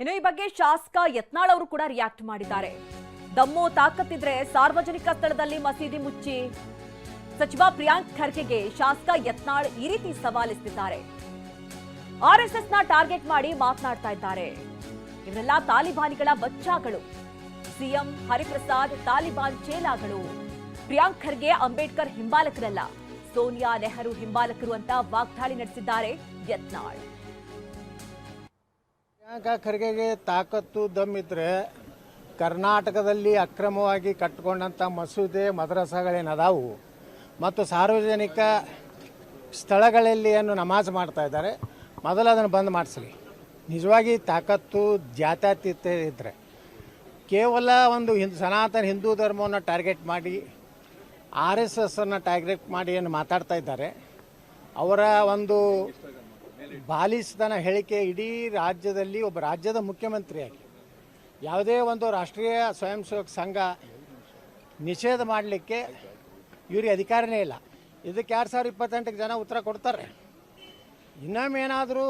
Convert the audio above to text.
ಇನ್ನು ಈ ಬಗ್ಗೆ ಶಾಸಕ ಯತ್ನಾಳ್ ಅವರು ಕೂಡ ರಿಯಾಕ್ಟ್ ಮಾಡಿದ್ದಾರೆ. ದಮ್ಮು ತಾಕತ್ತಿದ್ರೆ ಸಾರ್ವಜನಿಕ ಸ್ಥಳದಲ್ಲಿ ಮಸೀದಿ ಮುಚ್ಚಿ. ಸಚಿವ ಪ್ರಿಯಾಂಕ್ ಖರ್ಗೆಗೆ ಶಾಸಕ ಯತ್ನಾಳ್ ಈ ರೀತಿ ಸವಾಲಿಸ್ತಿದ್ದಾರೆ ಆರ್ಎಸ್ಎಸ್ನ ಟಾರ್ಗೆಟ್ ಮಾಡಿ ಮಾತನಾಡ್ತಾ ಇದ್ದಾರೆ. ಇವರೆಲ್ಲ ತಾಲಿಬಾನಿಗಳ ಬಚ್ಚಾಗಳು. ಸಿಎಂ ಹರಿಪ್ರಸಾದ್ ತಾಲಿಬಾನ್ ಚೇಲಾಗಳು. ಪ್ರಿಯಾಂಕ್ ಖರ್ಗೆ ಅಂಬೇಡ್ಕರ್ ಹಿಂಬಾಲಕರಲ್ಲ. ಸೋನಿಯಾ ನೆಹರು ಹಿಂಬಾಲಕರು ಅಂತ ವಾಗ್ದಾಳಿ ನಡೆಸಿದ್ದಾರೆ ಯತ್ನಾಳ್. ಪ್ರಿಯಾಂಕಾ ಖರ್ಗೆಗೆ ತಾಕತ್ತು ದಮ್ಮಿದ್ರೆ ಕರ್ನಾಟಕದಲ್ಲಿ ಅಕ್ರಮವಾಗಿ ಕಟ್ಟಿಕೊಂಡಂಥ ಮಸೂದೆ ಮದ್ರಸಾಗಳೇನದಾವು? ಮತ್ತು ಸಾರ್ವಜನಿಕ ಸ್ಥಳಗಳಲ್ಲಿ ಏನು ನಮಾಜ್ ಮಾಡ್ತಾ ಇದ್ದಾರೆ, ಮೊದಲು ಅದನ್ನು ಬಂದ್ ಮಾಡಿಸಲಿ. ನಿಜವಾಗಿ ತಾಕತ್ತು ಜಾತ್ಯತೀತ ಇದ್ದರೆ ಕೇವಲ ಒಂದು ಹಿಂದ್, ಸನಾತನ ಹಿಂದೂ ಧರ್ಮವನ್ನು ಟಾರ್ಗೆಟ್ ಮಾಡಿ, ಆರ್ ಎಸ್ ಎಸ್ಸನ್ನು ಟಾರ್ಗೆಟ್ ಮಾಡಿ ಏನು ಮಾತಾಡ್ತಾ ಇದ್ದಾರೆ, ಅವರ ಒಂದು ಬಾಲಿಸ್ತನ ಹೇಳಿಕೆ ಇಡೀ ರಾಜ್ಯದಲ್ಲಿ ಒಬ್ಬ ರಾಜ್ಯದ ಮುಖ್ಯಮಂತ್ರಿಯಾಗಿ ಯಾವುದೇ ಒಂದು ರಾಷ್ಟ್ರೀಯ ಸ್ವಯಂ ಸೇವಕ ಸಂಘ ನಿಷೇಧ ಮಾಡಲಿಕ್ಕೆ ಇವ್ರಿಗೆ ಅಧಿಕಾರನೇ ಇಲ್ಲ. ಇದಕ್ಕೆ ಎರಡು ಸಾವಿರದ ಇಪ್ಪತ್ತೆಂಟಕ್ಕೆ ಜನ ಉತ್ತರ ಕೊಡ್ತಾರೆ. ಇನ್ನೊಮ್ಮೆ ಏನಾದರೂ